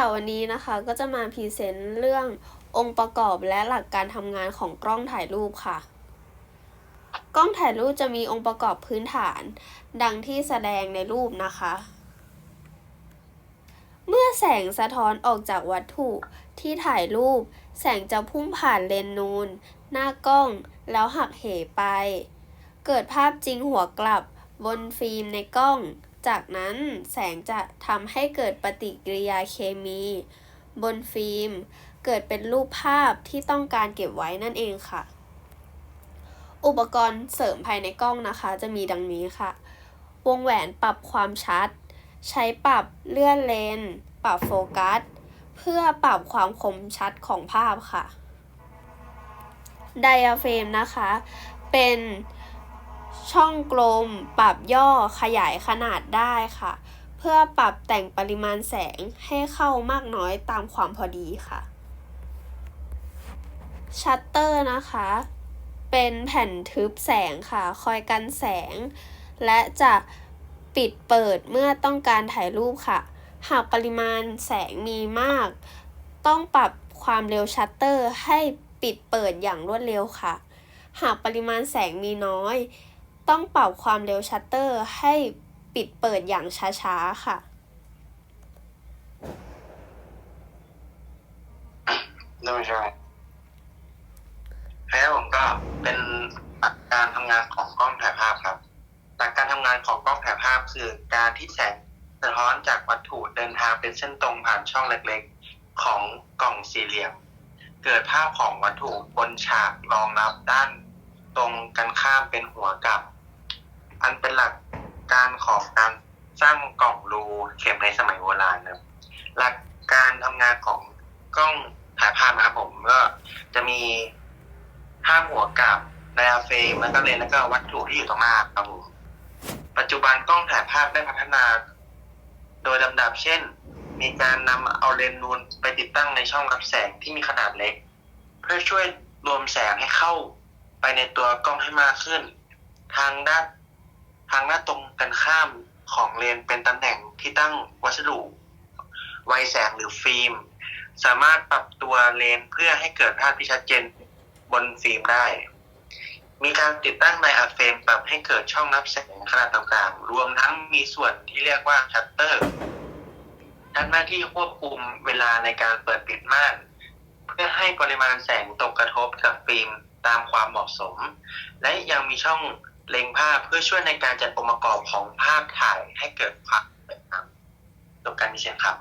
ค่ะวันนี้นะคะก็จะมาพรีเซนต์เรื่ององค์ประกอบและหลักการทำงานของกล้องถ่ายรูปค่ะ กล้องถ่ายรูปจะมีองค์ประกอบพื้นฐาน ดังที่แสดงในรูปนะคะ เมื่อแสงสะท้อนออกจากวัตถุที่ถ่ายรูป แสงจะพุ่งผ่านเลนส์นูน หน้ากล้องแล้วหักเหไป เกิดภาพจริงหัวกลับบนฟิล์มในกล้อง จากนั้นแสงจะทำให้เกิดปฏิกิริยาเคมี บนฟิล์ม เกิดเป็นรูปภาพที่ต้องการเก็บไว้นั่นเองค่ะ อุปกรณ์เสริมภายในกล้องนะคะ จะมีดังนี้ค่ะ วงแหวนปรับความชัด ใช้ปรับเลื่อนเลนส์ปรับโฟกัส เพื่อปรับความคมชัดของภาพค่ะไดอะเฟรมนะคะ เป็น ช่องกลม ปรับย่อขยายขนาดได้ค่ะ เพื่อปรับแต่งปริมาณแสงให้เข้ามากน้อยตามความพอดีค่ะ ชัตเตอร์นะคะ เป็นแผ่นทึบแสงค่ะ คอยกันแสง และจะปิดเปิดเมื่อต้องการถ่ายรูปค่ะ หากปริมาณแสงมีมาก ต้องปรับความเร็วชัตเตอร์ให้ปิดเปิดอย่างรวดเร็วค่ะ หากปริมาณแสงมีน้อย ต้องปรับความเร็วชัตเตอร์ให้ปิดเปิดอย่างช้าๆ ค่ะนั่นไม่ใช่แล้วผมก็เป็นหลักการทำงานของกล้องถ่ายภาพครับหลักการทำงานของกล้องถ่ายภาพคือการที่แสงสะท้อนจากวัตถุเดินทางเป็นเส้นตรงผ่านช่องเล็กๆ ของกล่องสี่เหลี่ยม เกิดภาพของวัตถุบนฉากรองรับด้านตรงกันข้ามเป็นหัวกลับ อันเป็นหลักการของการสร้างกล่องรูเข็มในสมัยโบราณนะครับ หลักการทำงานของกล้องถ่ายภาพนะครับผมก็จะมีภาพหัวกับไดอะเฟรมแล้วก็เลนส์แล้วก็วัตถุที่อยู่ตรงหน้าครับผมปัจจุบันกล้องถ่ายภาพได้พัฒนา โดยลำดับเช่น มีการนำเอาเลนส์นูนไปติดตั้งในช่องรับแสงที่มีขนาดเล็ก เพื่อช่วยรวมแสงให้เข้าไปในตัวกล้องให้มากขึ้น ทางด้าน ทางหน้าตรงกันข้ามของเลนเป็นตำแหน่งที่ตั้งวัสดุไวแสงหรือฟิล์ม สามารถปรับตัวเลนเพื่อให้เกิดภาพที่ชัดเจนบนฟิล์มได้ มีการติดตั้งในอะเฟรมปรับให้เกิดช่องรับแสงขนาดต่างๆ รวมทั้งมีส่วนที่เรียกว่าชัตเตอร์ทำหน้าที่ควบคุมเวลาในการเปิดปิดม่านเพื่อให้ปริมาณแสงตกกระทบกับฟิล์มตามความเหมาะสม และยังมีช่อง เล็งภาพเพื่อช่วยในการจัดองค์ประกอบของภาพถ่ายให้เกิดความสวยงามจบการมีเสียงครับ